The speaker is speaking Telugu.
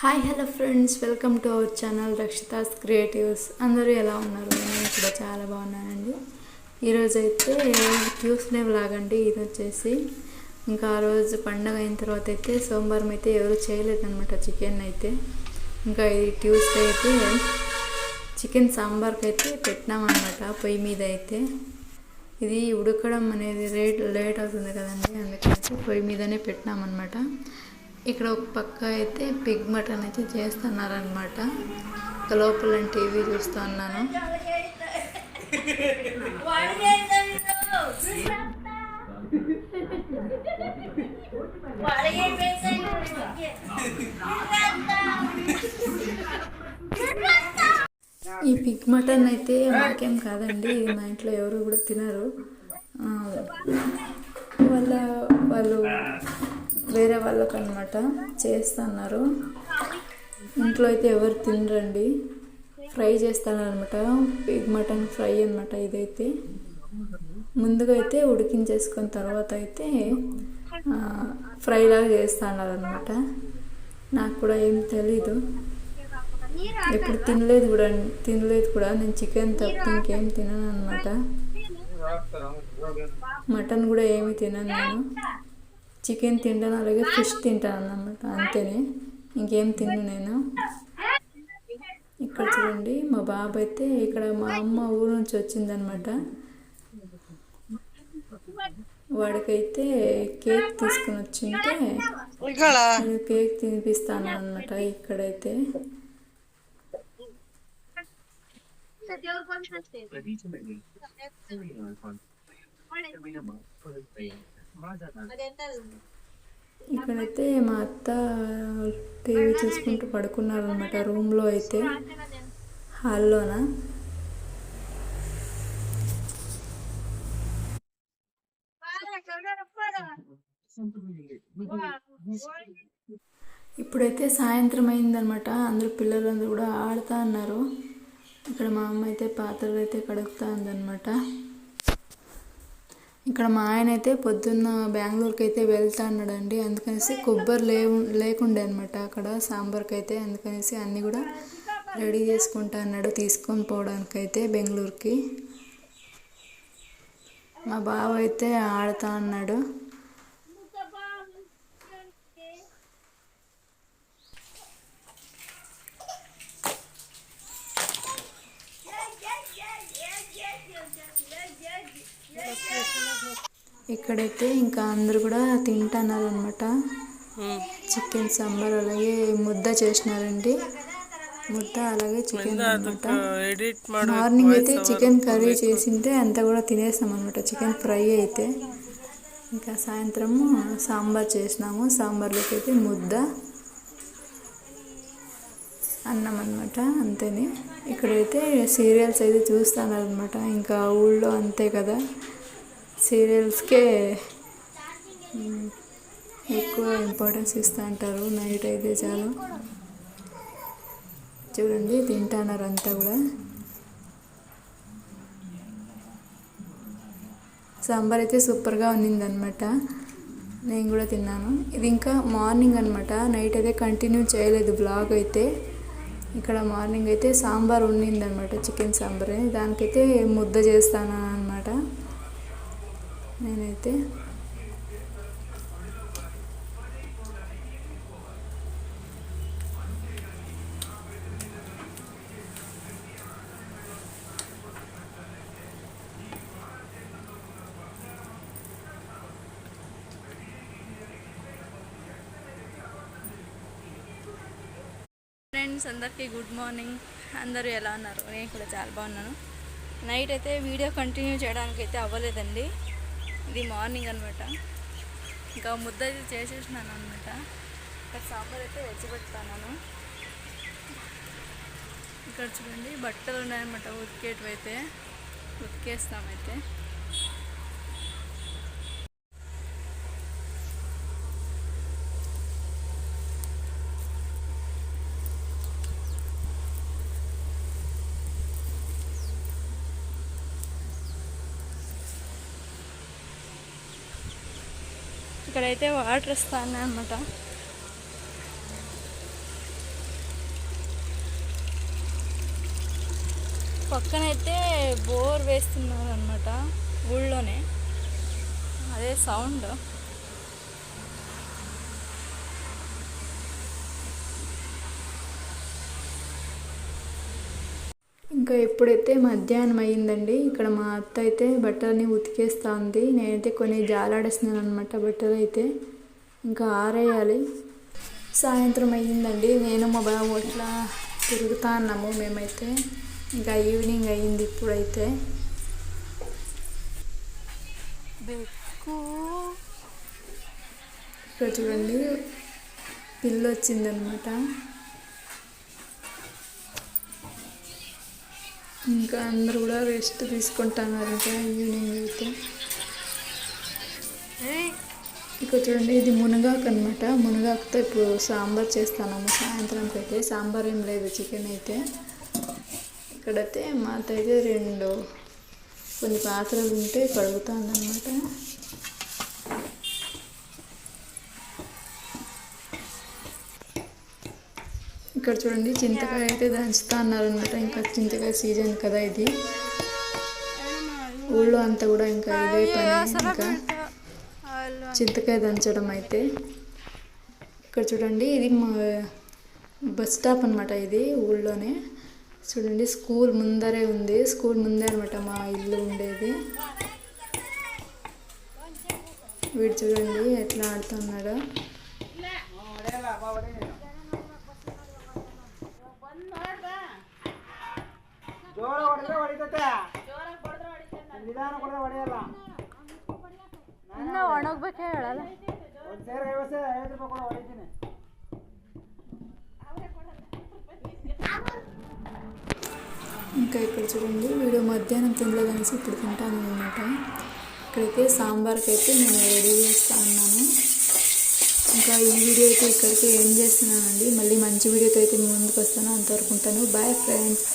Hi hello friends welcome to our channel Rakshita's creatives అందరూ ఎలా ఉన్నారు? నేను కూడా చాలా బాగున్నానండి. ఈరోజు అయితే ట్యూస్డే లాగండి ఇది వచ్చేసి ఇంకా ఆ రోజు పండగ అయిన తర్వాత అయితే సోమవారం అయితే ఎవరు చేయలేదన్నమాట చికెన్ అయితే. ఇంకా ఈ ట్యూస్డే అయితే చికెన్ సాంబార్కి అయితే పెట్టినామన్నమాట పొయ్యి మీద అయితే. ఇది ఉడకడం అనేది రేట్ లేట్ అవుతుంది కదండి. అందుకని పొయ్యి మీదనే పెట్టినామన్నమాట. ఇక్కడ ఒక పక్క అయితే పిగ్ మటన్ అయితే చేస్తున్నారనమాట లోపల టీవీ చూస్తూ ఉన్నాను. ఈ పిగ్ మటన్ అయితే మాకేం కాదండి ఇది మా ఇంట్లో ఎవరు కూడా తినరు. ఆ, వాళ్ళ వాళ్ళు వేరే వాళ్ళకు అనమాట చేస్తున్నారు. ఇంట్లో అయితే ఎవరు తినరండి. ఫ్రై చేస్తానమాట పిగ్ మటన్ ఫ్రై అనమాట ఇదైతే. ముందుగా అయితే ఉడికించేసుకున్న తర్వాత అయితే ఫ్రైలాగా ఫ్రై నాకు కూడా ఏం తెలీదు. ఎప్పుడు తినలేదు కూడా తినలేదు కూడా. నేను చికెన్ తప్ప ఇంకేం తినను అనమాట మటన్ కూడా ఏమి తినను నేను. చికెన్ తింటాను అలాగే ఫిష్ తింటాను అన్నమాట. అంతేనే. ఇంకేం తిన్ను నేను. ఇక్కడ చూడండి మా బాబు అయితే ఇక్కడ మా అమ్మ ఊరు నుంచి వచ్చిందనమాట వాడికైతే కేక్ తీసుకుని వచ్చింటే నేను కేక్ తినిపిస్తాను అనమాట ఇక్కడైతే. ఇక్కడైతే మా అత్త టీవీ చూసుకుంటూ పడుకున్నారు అనమాట రూమ్లో అయితే. హాల్లోన? ఇప్పుడైతే సాయంత్రం అయిందనమాట అందరూ పిల్లలందరూ కూడా ఆడుతా అన్నారు. ఇక్కడ మా అమ్మ అయితే పాత్రలు అయితే కడుగుతా ఉందన్నమాట. ఇక్కడ మా ఆయన అయితే పొద్దున్న బెంగళూరుకి అయితే వెళ్తా అన్నాడండి అందుకనేసి కొబ్బరి లేవు లేకుండే అనమాట అక్కడ. సాంబార్కి అయితే అందుకనేసి అన్నీ కూడా రెడీ చేసుకుంటా అన్నాడు తీసుకొని పోవడానికైతే బెంగళూరుకి. మా బావ అయితే ఆడుతా అన్నాడు ఇక్కడైతే ఇంకా అందరూ కూడా తింటున్నారు అనమాట చికెన్ సాంబార్ అలాగే ముద్ద చేసినారండి. ముద్ద అలాగే చికెన్ అనమాట మార్నింగ్ అయితే చికెన్ కర్రీ చేసింటే అంతా కూడా తినేసాం అనమాట చికెన్ ఫ్రై అయితే. ఇంకా సాయంత్రము సాంబార్ చేసినాము. సాంబార్లోకి అయితే ముద్ద అన్నం అనమాట అంతేనే. ఇక్కడైతే సీరియల్స్ అయితే చూస్తానన్నమాట. ఇంకా ఊళ్ళో అంతే కదా. సీరియల్స్కే ఎక్కువ ఇంపార్టెన్స్ ఇస్తూ ఉంటారు నైట్ అయితే చాలు. చూడండి తింటున్నారు అంతా కూడా. సాంబార్ అయితే సూపర్గా ఉన్నిందనమాట నేను కూడా తిన్నాను. ఇది ఇంకా మార్నింగ్ అనమాట నైట్ అయితే కంటిన్యూ చేయలేదు బ్లాగ్ అయితే. ఇక్కడ మార్నింగ్ అయితే సాంబార్ ఉన్నిందనమాట చికెన్ సాంబార్. దానికైతే ముద్ద చేస్తాను నేనైతే ఫ్రెండ్స్ అందరికీ గుడ్ మార్నింగ్ అందరూ ఎలా ఉన్నారు? నేను కూడా చాలా బాగున్నాను. నైట్ అయితే వీడియో కంటిన్యూ చేయడానికి అయితే అవ్వలేదండి. ఇది మార్నింగ్ అనమాట ఇంకా ముద్ద అయితే చేసేసినాను అనమాట ఇక్కడ సాంబార్ అయితే వెచ్చిపెడతాను ఇక్కడ చూడండి బట్టలు ఉన్నాయన్నమాట ఉతికేటివైతే. అయితే. ఉతికేస్తామైతే ఇక్కడైతే వాటర్ వస్తాను అనమాట పక్కనైతే బోర్ వేస్తున్నారు అనమాట ఊళ్ళోనే. అదే సౌండ్ ఇంకా ఎప్పుడైతే మధ్యాహ్నం అయ్యిందండి ఇక్కడ మా అత్త అయితే బట్టలని ఉతికేస్తా ఉంది నేనైతే కొన్ని జాలాడేస్తున్నాను అనమాట బట్టలు అయితే. ఇంకా ఆరేయాలి. సాయంత్రం అయ్యిందండి. నేను మా బాబు అట్లా తిరుగుతా అన్నాము మేమైతే. ఇంకా ఈవినింగ్ అయ్యింది ఇప్పుడైతే. ఇక్కడ చూడండి పిల్లి వచ్చిందనమాట ఇంకా అందరు కూడా రెస్ట్ తీసుకుంటున్నారు ఇంకా ఈవినింగ్ అయితే. ఇక్కడ చూడండి ఇది మునగాకు అనమాట మునగాకుతో ఇప్పుడు సాంబార్ చేస్తాను సాయంత్రంకి అయితే సాంబార్ ఏం లేదు చికెన్ అయితే. ఇక్కడైతే మా అత్త అయితే రెండు కొన్ని పాత్రలు ఉంటే కడుగుతాను అనమాట ఇక్కడ చూడండి చింతకాయ అయితే దంచుతా అన్నారనమాట ఇంకా చింతకాయ సీజన్ కదా ఇది. ఊళ్ళో అంతా కూడా ఇంకా ఇదే పని ఇంకా. చింతకాయ దంచడం అయితే. ఇక్కడ చూడండి ఇది మా బస్ స్టాప్ అనమాట ఇది ఊళ్ళోనే. చూడండి స్కూల్ ముందరే ఉంది. స్కూల్ ముందే అనమాట మా ఇల్లు ఉండేది. వీడు చూడండి ఎట్లా ఆడుతున్నాడో. ಜೋರ ಹೊಡೆದ್ರೆ ಹೊಡಿತತೆ ನಿಧಾನ ಕೊಡದೆ ಹೊಡೆಯಲ್ಲ ಇನ್ನ ಒಣಗ್ಬೇಕೇ ಹೇಳಲ್ಲ ಒಂದು ಸೇರ್ ಐವತ್ತು ಐವತ್ತು ರೂಪಾಯಿ ಕೊಡ ಹೊಡಿತೀನಿ ఇంకా ఇక్కడ చూడండి వీడు మధ్యాహ్నం తినలేదనేసి ఇప్పుడు తింటాను అనమాట ఇక్కడైతే సాంబార్కి అయితే నేను రెడీ చేస్తా ఉన్నాను ఇంకా ఈ వీడియో అయితే ఇక్కడికి ఏం చేస్తున్నానండి మళ్ళీ మంచి వీడియోతో అయితే మీ ముందుకు వస్తాను అంతవరకు ఉంటాను బాయ్ ఫ్రెండ్స్